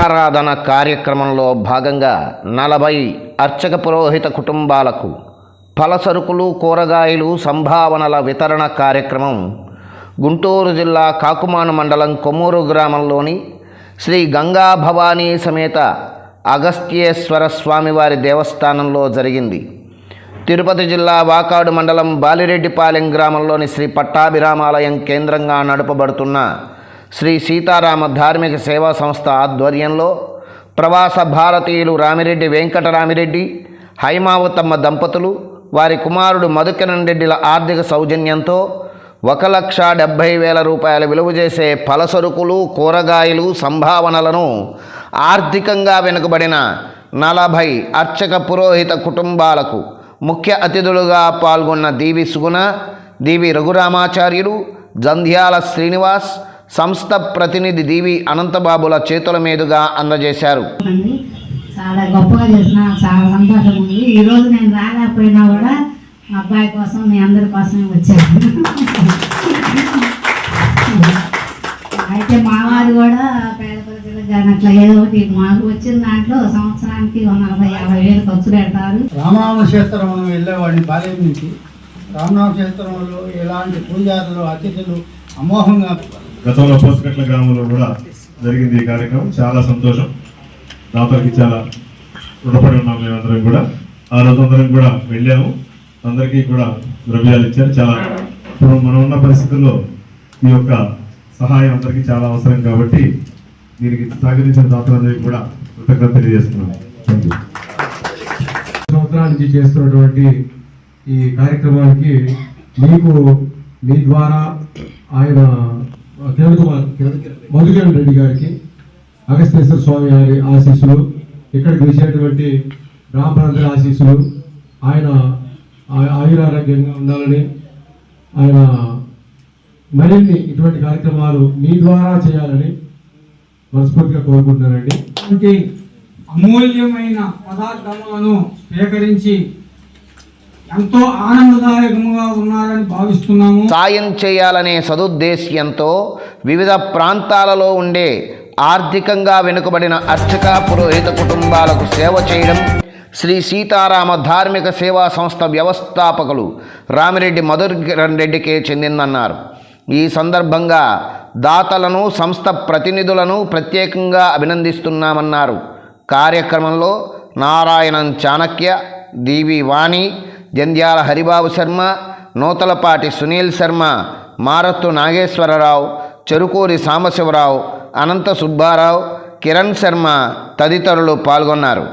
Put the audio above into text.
ఘటారాధన కార్యక్రమంలో భాగంగా నలభై అర్చక పురోహిత కుటుంబాలకు ఫలసరుకులు కూరగాయలు సంభావనల వితరణ కార్యక్రమం గుంటూరు జిల్లా కాకుమాను మండలం కొమ్మూరు గ్రామంలోని శ్రీ గంగా భవానీ సమేత అగస్త్యేశ్వర స్వామివారి దేవస్థానంలో జరిగింది. తిరుపతి జిల్లా వాకాడు మండలం బాలిరెడ్డిపాలెం గ్రామంలోని శ్రీ పట్టాభిరామాలయం కేంద్రంగా నడపబడుతున్న శ్రీ సీతారామ ధార్మిక సేవా సంస్థ ఆధ్వర్యంలో ప్రవాస భారతీయులు రామిరెడ్డి వెంకటరామిరెడ్డి హైమావతమ్మ దంపతులు వారి కుమారుడు మధుకరణ్ రెడ్డిల ఆర్థిక సౌజన్యంతో ఒక లక్ష డెబ్భై వేల రూపాయల విలువ చేసే పలసరుకులు కూరగాయలు సంభావనలను ఆర్థికంగా వెనుకబడిన నలభై అర్చక పురోహిత కుటుంబాలకు ముఖ్య అతిథులుగా పాల్గొన్న దీవి సుగుణ దీవి రఘురామాచార్యులు జంధ్యాల శ్రీనివాస్ సంస్థ ప్రతినిధి దీవి అనంతబాబుల చేతుల మీదుగా అందజేశారు. చాలా గొప్పగా చేసిన చాలా సంతోషం ఉంది. ఈ రోజు నేను రాలేకపోయినా కూడా మా అబ్బాయి కోసం మీ అందరి కోసమే వచ్చాను. అయితే మా వారు కూడా పేద ప్రజలకు కానీ అట్లా ఏదో ఒకటి మాకు వచ్చిన దాంట్లో సంవత్సరానికి నలభై యాభై వేలు ఖర్చు పెడతారు. రామనామ క్షేత్రం వెళ్ళేవాడిని బాల్యం నుంచి. రామనామ క్షేత్రంలో ఎలాంటి పూజారులు అతిథులు అమోఘంగా గతంలో పోసుకట్ల గ్రామంలో కూడా జరిగింది ఈ కార్యక్రమం. చాలా సంతోషం. దాతలకి చాలా రుణపడి ఉన్నాం మేమందరం కూడా. ఆ రోజు అందరం కూడా వెళ్ళాము. అందరికీ కూడా ద్రవ్యాలు ఇచ్చారు. చాలా ఇప్పుడు మనం ఉన్న పరిస్థితుల్లో ఈ యొక్క సహాయం అందరికీ చాలా అవసరం కాబట్టి దీనికి సహకరించిన దాతలందరికీ కూడా కృతజ్ఞత తెలియజేస్తున్నాను సంవత్సరాల నుంచి చేస్తున్నటువంటి ఈ కార్యక్రమానికి మీకు మీ ద్వారా ఆయన మధుకిరణ్ రెడ్డి. గారికి అగస్తేశ్వర స్వామి గారి ఆశీస్సులు ఇక్కడికి వచ్చేటువంటి బ్రాహ్మణులందరి ఆశీస్సులు ఆయన ఆయురారోగ్యంగా ఉండాలని ఆయన మరిన్ని ఇటువంటి కార్యక్రమాలు మీ ద్వారా చేయాలని మనస్ఫూర్తిగా కోరుకుంటున్నానండి. అమూల్యమైన పదార్థములను స్వీకరించి ఎంతో ఆనందదాయకముగా ఉన్నారని భావిస్తున్నాము. సాయం చేయాలనే సదుద్దేశ్యంతో వివిధ ప్రాంతాలలో ఉండే ఆర్థికంగా వెనుకబడిన అర్చక పురోహిత కుటుంబాలకు సేవ చేయడం శ్రీ సీతారామ ధార్మిక సేవా సంస్థ వ్యవస్థాపకులు రామిరెడ్డి మధురకిరణ్ రెడ్డికే చెందిందన్నారు. ఈ సందర్భంగా దాతలను సంస్థ ప్రతినిధులను ప్రత్యేకంగా అభినందిస్తున్నామన్నారు. కార్యక్రమంలో నారాయణన్ చాణక్య దీవి వాణి జంధ్యాల హరిబాబు శర్మ నూతలపాటి సునీల్ శర్మ మారత్తు నాగేశ్వరరావు చెరుకూరి సాంబశివరావు అనంత సుబ్బారావు కిరణ్ శర్మ తదితరులు పాల్గొన్నారు.